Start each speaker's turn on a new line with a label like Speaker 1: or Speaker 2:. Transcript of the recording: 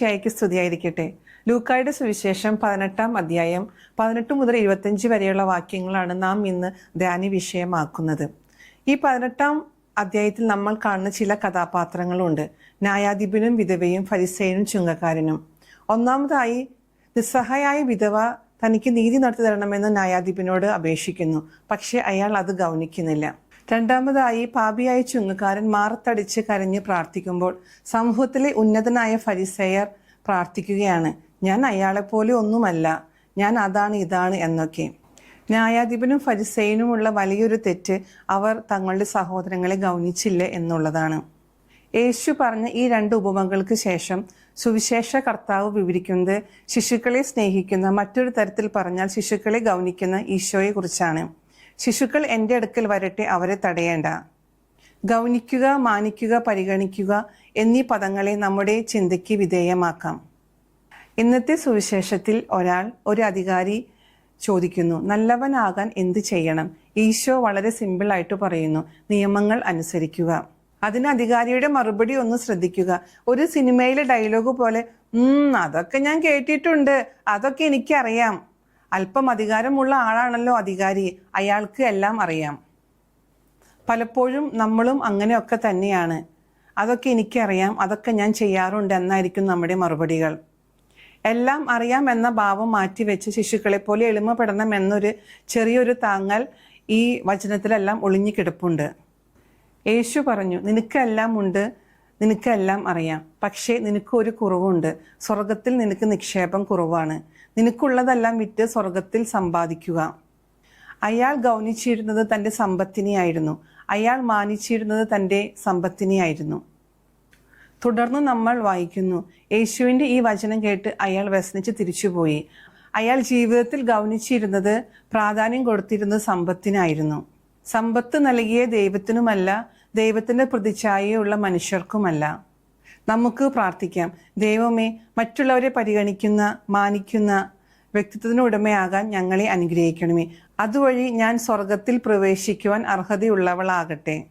Speaker 1: മിശിഹായ്ക്ക് സ്തുതിയായിരിക്കട്ടെ. ലൂക്കായുടെ സുവിശേഷം പതിനെട്ടാം അധ്യായം പതിനെട്ട് മുതൽ ഇരുപത്തഞ്ച് വരെയുള്ള വാക്യങ്ങളാണ് നാം ഇന്ന് ധ്യാന വിഷയമാക്കുന്നത്. ഈ പതിനെട്ടാം അധ്യായത്തിൽ നമ്മൾ കാണുന്ന ചില കഥാപാത്രങ്ങളുണ്ട്. ന്യായാധിപനും വിധവയും ഫരിസേനും ചുങ്കക്കാരനും. ഒന്നാമതായി നിസ്സഹായായ വിധവ തനിക്ക് നീതി നടത്തി തരണമെന്ന് ന്യായാധിപനോട് അപേക്ഷിക്കുന്നു. പക്ഷേ അയാൾ അത് ഗൗനിക്കുന്നില്ല. രണ്ടാമതായി പാപിയായ ചുങ്ങക്കാരൻ മാറത്തടിച്ച് കരഞ്ഞ് പ്രാർത്ഥിക്കുമ്പോൾ സമൂഹത്തിലെ ഉന്നതനായ ഫരിസേയർ പ്രാർത്ഥിക്കുകയാണ് ഞാൻ അയാളെപ്പോലെ ഒന്നുമല്ല ഞാൻ അതാണ് ഇതാണ് എന്നൊക്കെ. ന്യായാധിപനും ഫരിസേനുമുള്ള വലിയൊരു തെറ്റ് അവർ തങ്ങളുടെ സഹോദരങ്ങളെ ഗൗനിച്ചില്ല എന്നുള്ളതാണ്. യേശു പറഞ്ഞ ഈ രണ്ട് ഉപമകൾക്ക് ശേഷം സുവിശേഷ കർത്താവ് വിവരിക്കുന്നത് ശിശുക്കളെ സ്നേഹിക്കുന്ന മറ്റൊരു തരത്തിൽ പറഞ്ഞാൽ ശിശുക്കളെ ഗൗനിക്കുന്ന ഈശോയെ കുറിച്ചാണ് ശിശുക്കൾ എന്റെ അടുക്കൽ വരട്ടെ അവരെ തടയേണ്ട. ഗൗനിക്കുക മാനിക്കുക പരിഗണിക്കുക എന്നീ പദങ്ങളെ നമ്മുടെ ചിന്തയ്ക്ക് വിധേയമാക്കാം. ഇന്നത്തെ സുവിശേഷത്തിൽ ഒരാൾ ഒരു അധികാരി ചോദിക്കുന്നു നല്ലവനാകാൻ എന്ത് ചെയ്യണം? ഈശോ വളരെ സിമ്പിളായിട്ട് പറയുന്നു നിയമങ്ങൾ അനുസരിക്കുക. അതിന് അധികാരിയുടെ മറുപടി ഒന്ന് ശ്രദ്ധിക്കുക. ഒരു സിനിമയിലെ ഡയലോഗ് പോലെ അതൊക്കെ ഞാൻ കേട്ടിട്ടുണ്ട് അതൊക്കെ എനിക്കറിയാം. അല്പം അധികാരമുള്ള ആളാണല്ലോ അധികാരി. അയാൾക്ക് എല്ലാം അറിയാം. പലപ്പോഴും നമ്മളും അങ്ങനെയൊക്കെ തന്നെയാണ്. അതൊക്കെ എനിക്കറിയാം. അതൊക്കെ ഞാൻ ചെയ്യാറുണ്ട് എന്നായിരിക്കും നമ്മുടെ മറുപടികൾ. എല്ലാം അറിയാം എന്ന ഭാവം മാറ്റിവെച്ച് ശിശുക്കളെ പോലെ എളിമപ്പെടണം എന്നൊരു ചെറിയൊരു താങ്ങൽ ഈ വചനത്തിലെല്ലാം ഒളിഞ്ഞു കിടപ്പുണ്ട്. യേശു പറഞ്ഞു നിനക്കെല്ലാം ഉണ്ട്. നിനക്കെല്ലാം അറിയാം. പക്ഷേ നിനക്കൊരു കുറവുണ്ട്. സ്വർഗത്തിൽ നിനക്ക് നിക്ഷേപം കുറവാണ്. നിനക്കുള്ളതെല്ലാം വിറ്റ് സ്വർഗത്തിൽ സമ്പാദിക്കുക. അയാൾ ഗൗനിച്ചിരുന്നത് തന്റെ സമ്പത്തിനെയായിരുന്നു. അയാൾ മാനിച്ചിരുന്നത് തന്റെ സമ്പത്തിനെയായിരുന്നു. തുടർന്ന് നമ്മൾ വായിക്കുന്നു. യേശുവിന്റെ ഈ വചനം കേട്ട് അയാൾ വ്യസനിച്ച് തിരിച്ചുപോയി. അയാൾ ജീവിതത്തിൽ ഗൗനിച്ചിരുന്നത് പ്രാധാന്യം കൊടുത്തിരുന്നത് സമ്പത്തിനായിരുന്നു. സമ്പത്ത് നൽകിയ ദൈവത്തിനുമല്ല ദൈവത്തിന്റെ പ്രതിച്ഛായയുള്ള മനുഷ്യർക്കുമല്ല. നമുക്ക് പ്രാർത്ഥിക്കാം. ദൈവമേ മറ്റുള്ളവരെ പരിഗണിക്കുന്ന മാനിക്കുന്ന വ്യക്തിത്വത്തിന് ഉടമയാകാൻ ഞങ്ങളെ അനുഗ്രഹിക്കണമേ. അതുവഴി ഞാൻ സ്വർഗത്തിൽ പ്രവേശിക്കുവാൻ അർഹതയുള്ളവളാകട്ടെ.